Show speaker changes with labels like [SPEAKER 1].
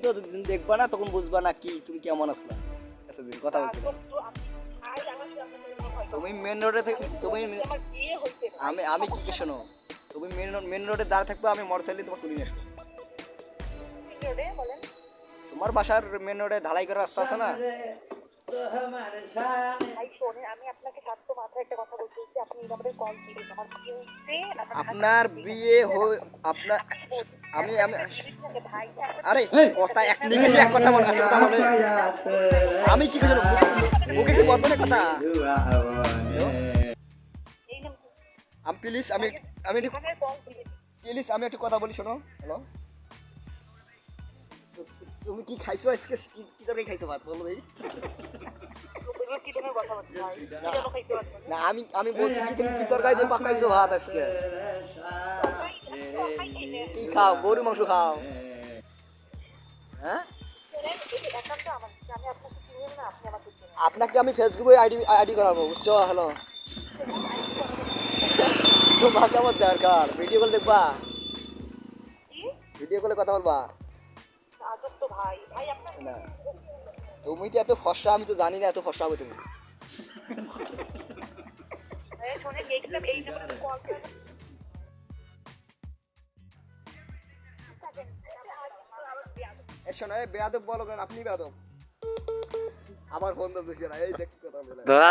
[SPEAKER 1] যতদিন দেখবা না তখন বুঝবা না কি তুমি কেমন আসলা এতদিন কথা বলছি তুমি মেন রোডে থেকে তুমি। আমি আমি কি কি শোনো তুমি মেন রোড মেন রোডে দাঁড়া থাকবে আমি মোটর সাইকেলে তোমার তুলে নিয়ে আসব। তোমার বাসার মেন রোডে ঢালাই করা রাস্তা আছে না? আপনার বিয়ে হয়ে আপনার আমি আমি আরে কথা এক নিকেশে এক কথা বলে এক কথা বলে। আমি কি কিছু মুখে কি বদলে কথা? আমি প্লিজ আমি আমি একটু প্লিজ আমি একটু কথা বলি শোনো। হ্যালো? তুমি কি খাইছো আজকে? কি কি তরকারি খাইছো ভাত? বলো ভাই না আমি আমি বলছি কি তুমি কি তরকারি দিয়ে পাকাইছো ভাত আজকে? কি খাও গরু মাংস খাও। হ্যাঁ?
[SPEAKER 2] আপনাকে
[SPEAKER 1] আমি ফেসবুকে আইডি আইডি করাবো বুঝছ? হ্যালো তো ভাষা মত দরকার। ভিডিও কল দেখবা? ভিডিও কলে কথা বলবা? না। তুমি তো এত ফর্সা আমি তো জানি না এত ফর্সা হবে তুমি। শোনো এই বেয়াদব বলো আপনি বেয়াদব। আমার ফোন দোষ এই দেখতে কথা